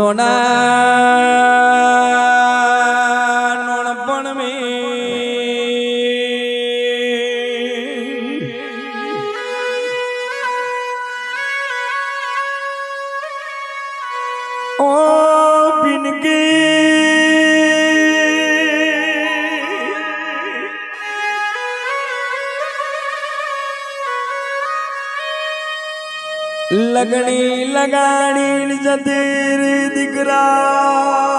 નોના નોણપણ મે ઓ બિનકી લગણી લગાડી જતી રે દીકરા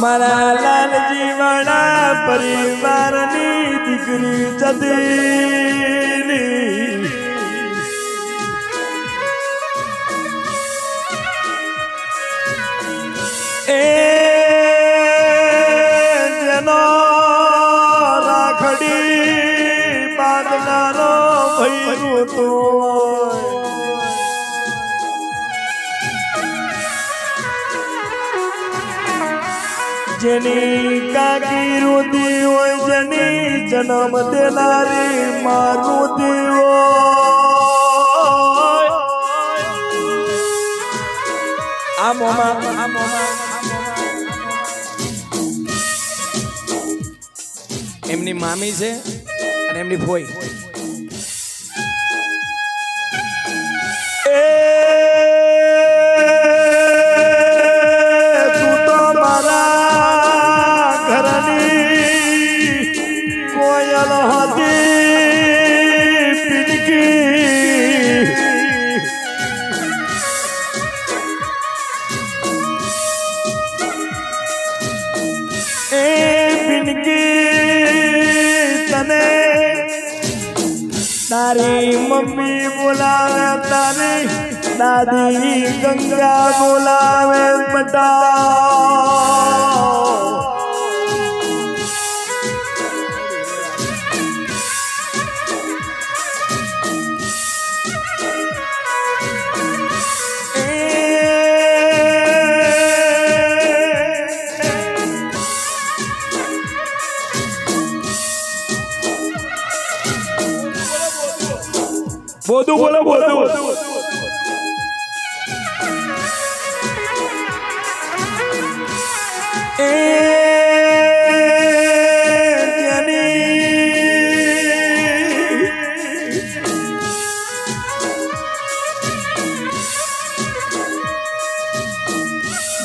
મારા લાલજી વાળા પરિવારની દીકરી જતી જેની કાકી રૂદી હોય જેની જન્મ દેનારી મારું દીવો એમની મામી છે અને એમની ફોઈ તારી મમ્મી બોલાવે તારી દાદી ગંગા બોલાવે બટા બોધું બોલો બોધું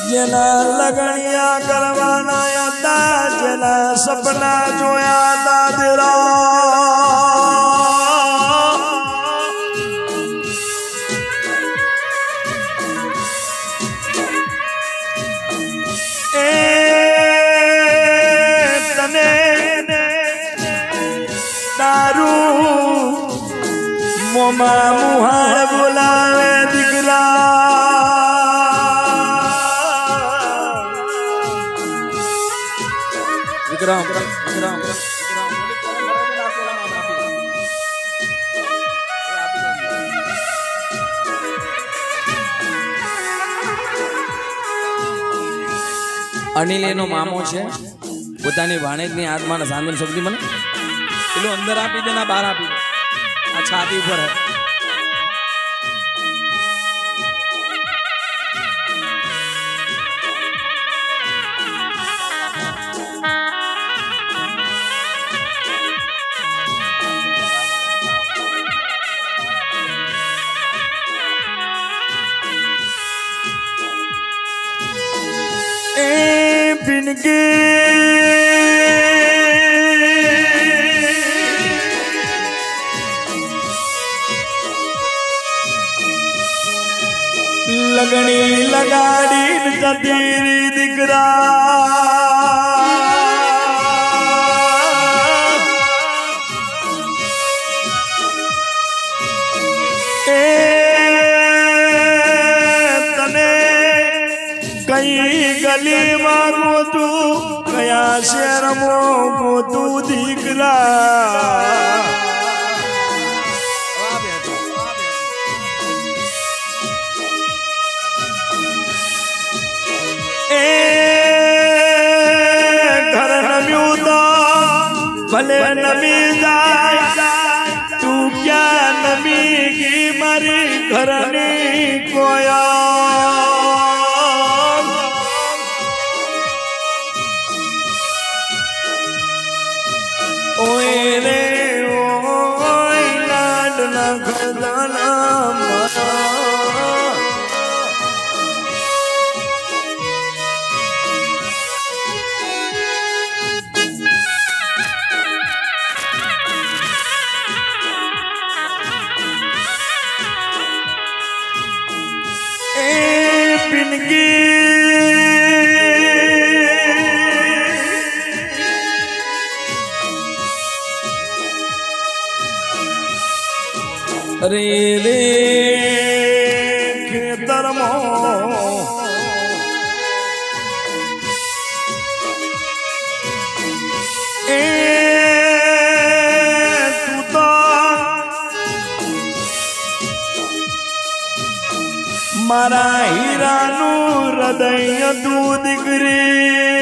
જેના લગણિયા કરવાના હતા જેના સપના જોયા હતા મોમાં મુહાર બોલાવે દીકરા. અનિલ એનો મામો છે. પોતાની વાણેજની આત્માના સાંદન શબ્દી મને. પેલું અંદર આપી દે ના બહાર આપી દે. આ છાતી ઉપર હે એ લગાડીને જતી રી દીકરા કઈ ગલીમાં ગોતું કયા શેરમાં ગોતું દીકરા? ભલે નમી જાય, તું ક્યાં નમી ગઈ મારી ઘરની કોયા ઓય રે, ઓય લાડના ખજાના મારા હીરાનું હૃદય તું દીકરી.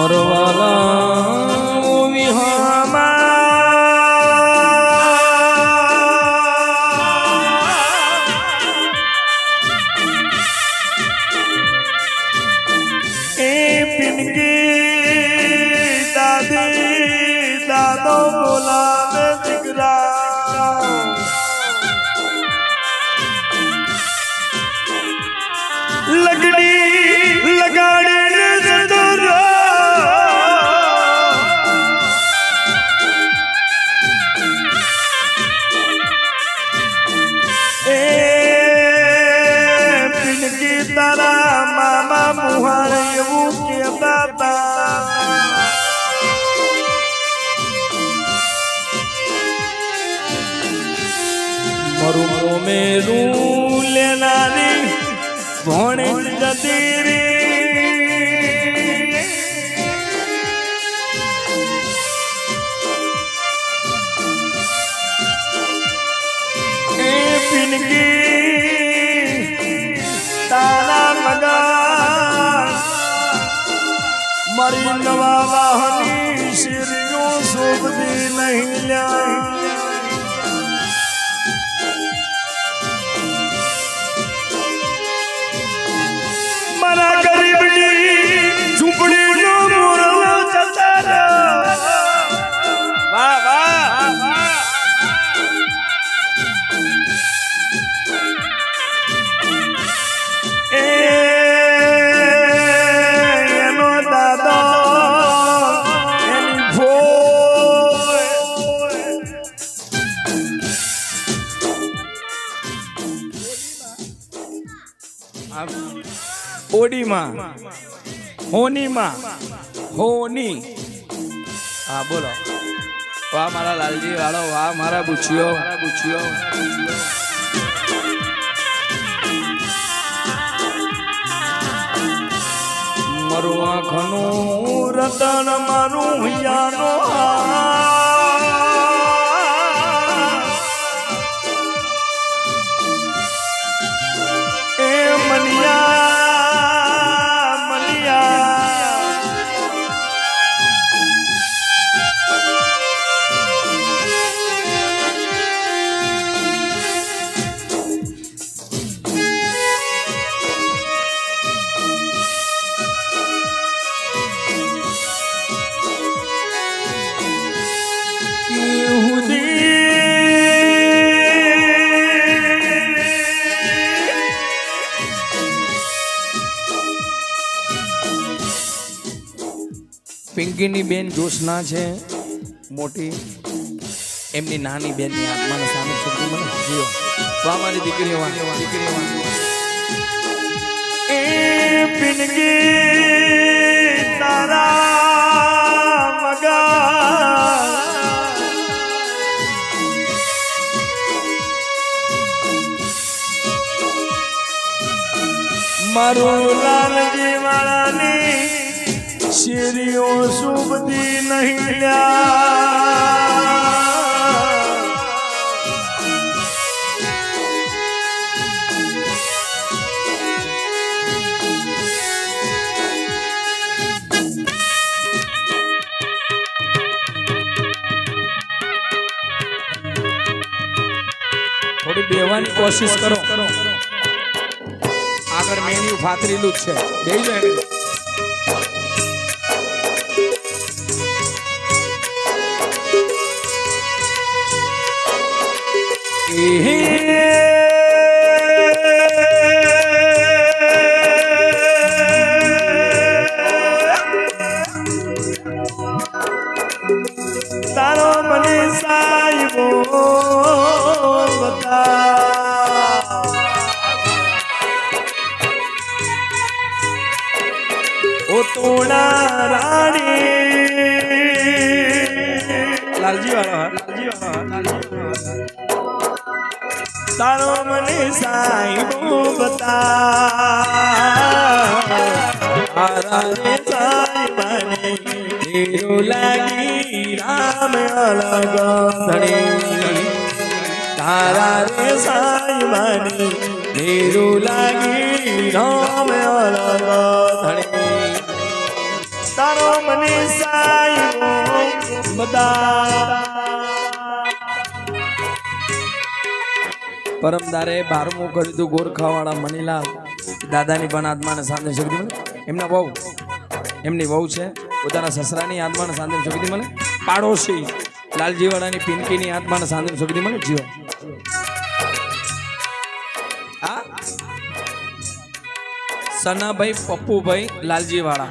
মরওয়ালা મારી નવા વાહની શીરીઓ શોભતી નહીં લ્યા. ઓડીમાં, હોનીમાં, હોની. હા, બોલો. વાહ, મારા લાલજી વાળો વાહ, મારા પૂછ્યો પૂછ્યો મારું આંખનું રતન મારું યાનો હાર. પિંકીની બેન જોશના છે. મોટી. એમની નાની બેનની આત્માને સામે શક્તિ મને જીઓ. વાહ, મારી દીકરીઓ દીકરીઓ એ મારું શેરીઓ શુભતી નહીં થોડી બેવાની કોશિશ કરો. આગળ મેન્યુ ફાતરેલું જ છે. બેસી જાય તારો મને સાહેબો બતા ઓ તોડા રાણી. લાલજી વાળો લાલજી વાળો તારો મને સાહેબો બતા આરા રે સાહેબાને હીરો લાગી રામ અલગ ધણી તારા રે સાહેબાને હીરો લાગી રામ અલગ ધણી તારો મને સાહેબો બતા પરમદારે બારમું કર્યું હતું ગોરખાવાળા મનીલાલ દાદાની પણ આત્માને સાંધે શક્તિ મળે એમના વહુ, એમની વહુ છે. પોતાના સસરાની આત્માને સાંધે શક્તિ મળે પાડોશી લાલજીવાળાની પિંકીની આત્માને સાંધે શક્તિ મળે જીવો. હા? સનાભાઈ, પપ્પુભાઈ, લાલજીવાળા.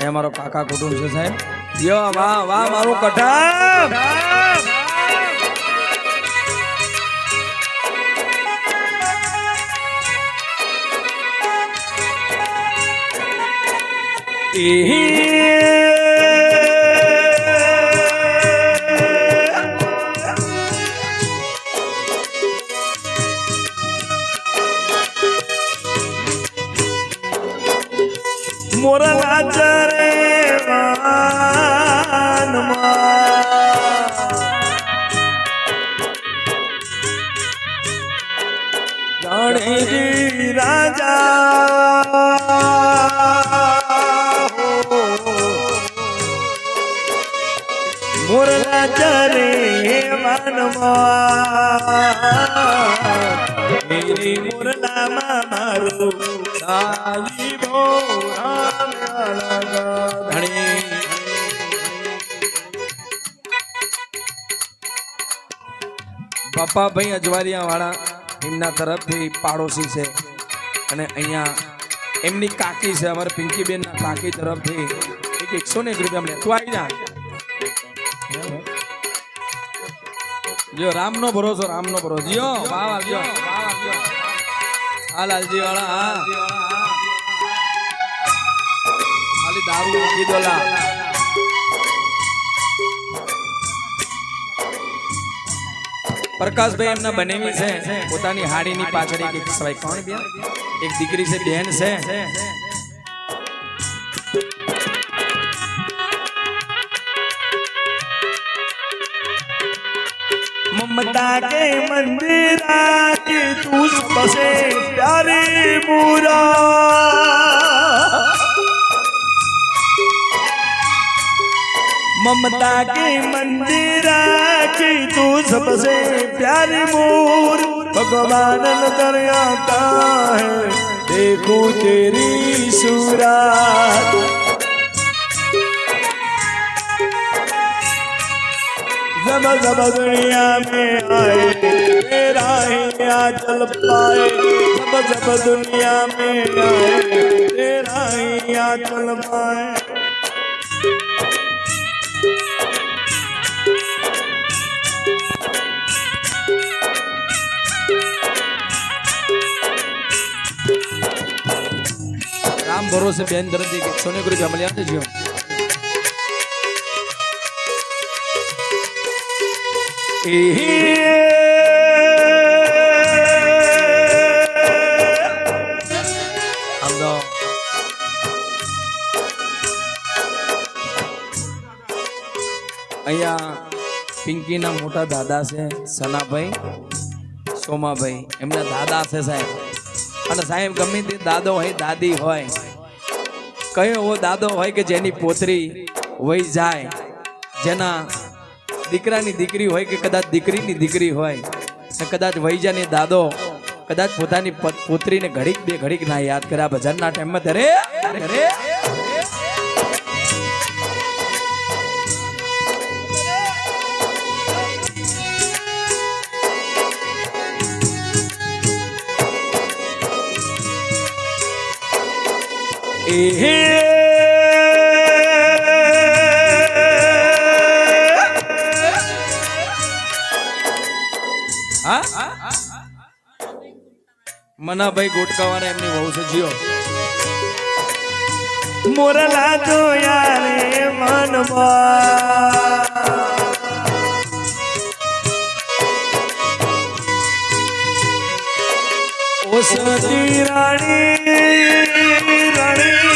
એ અમારો કાકા કુટુંબ છે સાહેબ. યો, વાહ વાહ મારું કઠા મોરલા ચરે જાણેજી રાજા ચરે વાનમાં મેરી મોરલામાં મારું સાલી બો રામ ધણી પપ્પાભાઈ અજવારિયા વાળા એમના તરફથી પાડોશી છે. અને અહીંયા એમની કાકી છે, અમારા પિંકીબેનના કાકી તરફથી એક એકસો ને એક રૂપિયા લેતું આવી જા જો રામનો ભરોસો રામનો ભરોસો. જો વાહ જો આ લાલજી વાળા હા ખાલી દારૂ કીધો પ્રકાશભાઈ એમના બનેવી છે. પોતાની હાડીની પાછળ એક એક સવાય કોણ એક દીકરી છે, બેન છે. ममता के मंदिर के तुझ बसे प्यारे पूरा ममता के मंदिर की तू सबसे प्यारी मूर। भगवान नज़र आता है, देखो तेरी सूरत। जब जब दुनिया में आए तेरा ही चल पाए। जब जब दुनिया में आए तेरा ही चल पाए। राम भरोसे बेहन दर्द सोने गुरु जी अमलिया जी અહીંયા પિંકીના મોટા દાદા છે, સનાભાઈ, સોમાભાઈ. એમના દાદા છે સાહેબ. અને સાહેબ, ગમે તે દાદો હોય, દાદી હોય. કયો એવો દાદો હોય કે જેની પોતરી વહી જાય, જેના દીકરાની દીકરી હોય કે કદાચ દીકરીની દીકરી હોય, ને કદાચ વૈજાને દાદો, કદાચ પોતાની પુત્રીને ઘડીક બે ઘડીક, ના, યાદ કરે, આ ભજનના ટાઈમમાં ત્યારે અરે હા મનાભાઈ ગોટકાવાળા એમની વહુ છે મોરલા તો યારે મનમાં. સતી રાણી રાણી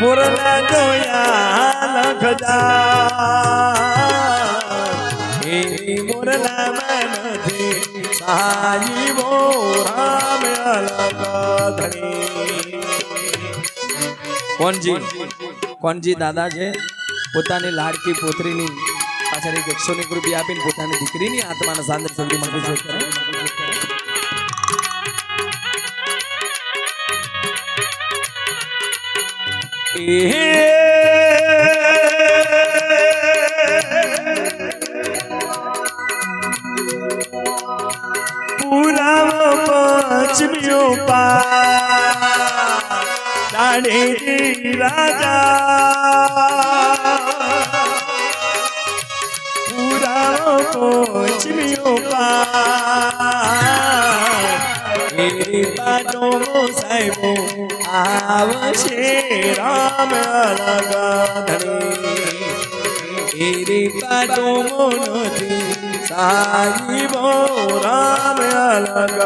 મોરલા જોયા લખદા એ મોરલા મનથી સાજીવો રામ અલગ ધણી કોણજી કોણજી દાદા છે પોતાની લાડકી પોતરીની પાછળ એક એકસો ની રૂપિયા આપીને પોતાની દીકરીની આત્માના સાંદર સુધી મળતી છે પૂરા દાડેજી રાજા. પૂરા પશ્ચિમીઓ પા બાટો સાહેબો આવશે રામ અલગ ધણી એરી પાટો મોનથી સાજીબો રામ અલગ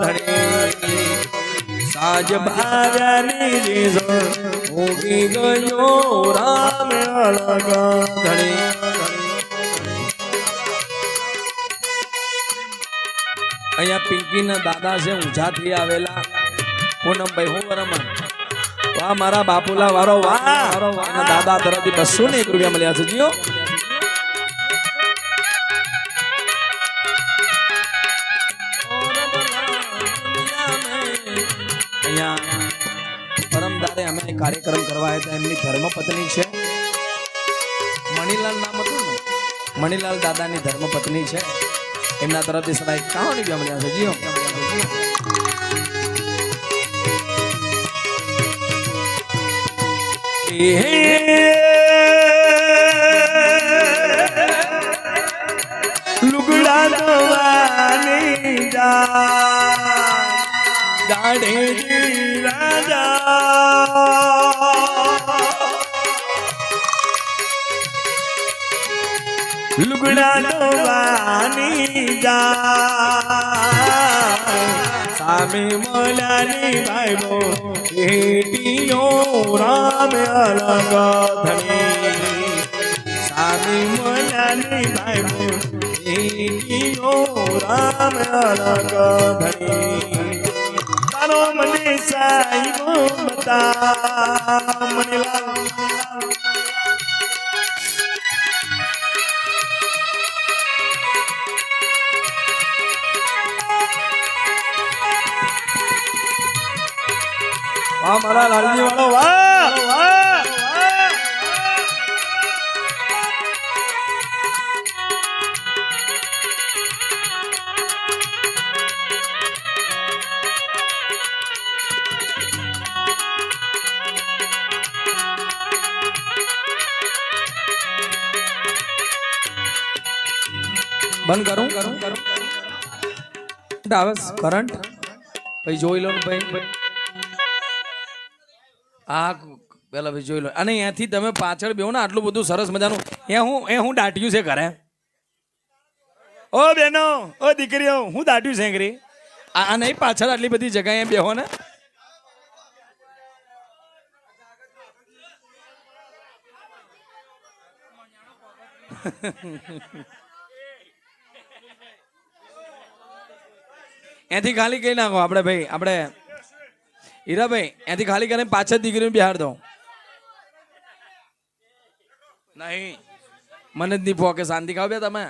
ધણી સાજ બાજાની રીઝો ઉગી ગયો રામ ધણી અહીંયા પિંકીના દાદા છે, ઊંઝાથી આવેલા. પૂનમભાઈ હું વરમણ. વાહ, મારા બાપુલા વારો, વાહ. દાદા તરફથી બસો ને એક રૂપિયા મળ્યા છે, જીઓ. કાર્યક્રમ કરવા હતા. એમની ધર્મપત્ની છે. મણિલાલ નામ હતું ને? મણિલાલ દાદાની ધર્મપત્ની છે. એમના તરફથી સદા રૂપિયા મળ્યા છે જીઓ. લુગડા દવાની જા. દાડેજી રાજા. લુગડા દવાની જા સામે મોલાની ભાઈબો એટીઓ રામ અલગ ધણી. સામે મોલાની ભાઈબો એટીઓ રામ અલગ ધણી. તારો મને સાઈબો બતા મને મારા લાલજી વાળો વાહ. બંધ કરું? આવે કરંટ? ભાઈ જોઈ લો ને ભાઈ. આ પેલા ભાઈ જોઈ લો. અને અહીંયાથી તમે પાછળ બેહો ને, આટલું બધું સરસ મજાનું. એ હું એ હું દાટ્યું છે ઘરે. ઓ બેનો ઓ દીકરીઓ, હું દાટ્યું છે ઘરે. આ નહીં, પાછળ આટલી બધી જગ્યાએ બેહો ને. એથી ખાલી કહી નાખો, આપણે ભાઈ, આપણે હીરાભાઈ, એથી ખાલી કરીને પાછળ દીકરીને બિહાર દો નહીં. મને જ નહીં પોકે શાંતિ ખાવ બે તમે.